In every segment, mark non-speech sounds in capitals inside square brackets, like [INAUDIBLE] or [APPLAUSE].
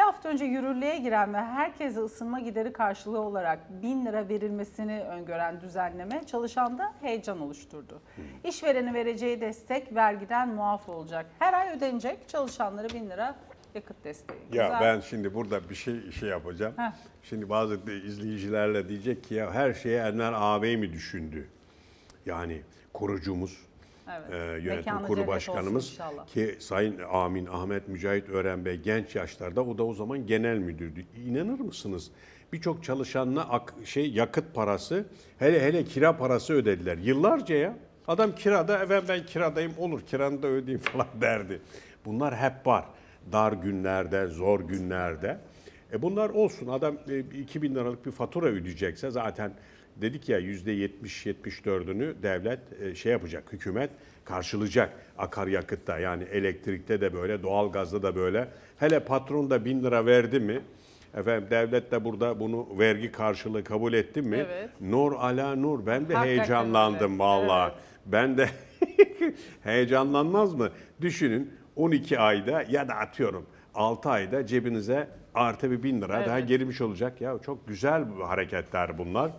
hafta önce yürürlüğe giren ve herkese ısınma gideri karşılığı olarak 1000 lira verilmesini öngören düzenleme çalışanda heyecan oluşturdu. İşvereni vereceği destek vergiden muaf olacak. Her ay ödenecek çalışanlara 1000 lira yakıt desteği. Ya Güzel. ben şimdi burada bir şey şey yapacağım. Heh. Şimdi bazı izleyicilerle diyecek ki ya her şeye Enver ağabey mi düşündü? Yani kurucumuz, Evet. e, yönetim Mekanı kurulu başkanımız ki Sayın Amin Ahmet Mücahit Ören Bey genç yaşlarda o da o zaman genel müdürdü. İnanır mısınız? Birçok çalışanına ak- şey yakıt parası, hele hele kira parası ödediler. Yıllarca ya. Adam kirada, efendim ben kiradayım olur kiranı da ödeyeyim [LAUGHS] falan derdi. Bunlar hep var. Dar günlerde, zor günlerde. E bunlar olsun. Adam e, 2000 liralık bir fatura ödeyecekse zaten dedik ya %70-74'ünü devlet e, şey yapacak, hükümet karşılayacak akaryakıtta yani elektrikte de böyle, doğalgazda da böyle. Hele patron da 1000 lira verdi mi? Efendim devlet de burada bunu vergi karşılığı kabul etti mi? Evet. Nur ala nur. Ben de Hakikaten heyecanlandım öyle. vallahi. Evet. Ben de [LAUGHS] heyecanlanmaz mı? Düşünün 12 ayda ya da atıyorum 6 ayda cebinize artı bir bin lira daha Evet. girmiş olacak. Ya çok güzel hareketler bunlar.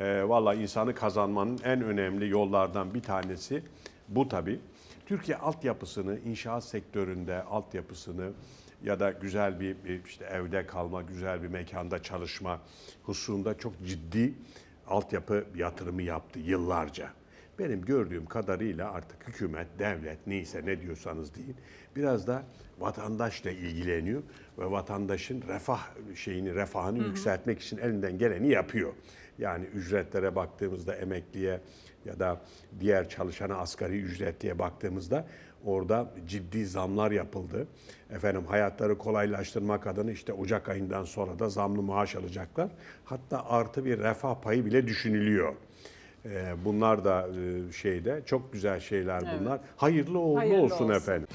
Ee, Valla insanı kazanmanın en önemli yollardan bir tanesi bu tabii. Türkiye altyapısını, inşaat sektöründe altyapısını ya da güzel bir işte evde kalma, güzel bir mekanda çalışma hususunda çok ciddi altyapı yatırımı yaptı yıllarca. Benim gördüğüm kadarıyla artık hükümet, devlet neyse ne diyorsanız deyin biraz da vatandaşla ilgileniyor ve vatandaşın refah şeyini, refahını yükseltmek için elinden geleni yapıyor. Yani ücretlere baktığımızda emekliye ya da diğer çalışana asgari ücretliye baktığımızda orada ciddi zamlar yapıldı. Efendim hayatları kolaylaştırmak adına işte Ocak ayından sonra da zamlı maaş alacaklar. Hatta artı bir refah payı bile düşünülüyor. Ee, Bunlar da e, şeyde çok güzel şeyler bunlar. Hayırlı uğurlu Hayırlı olsun olsun. efendim.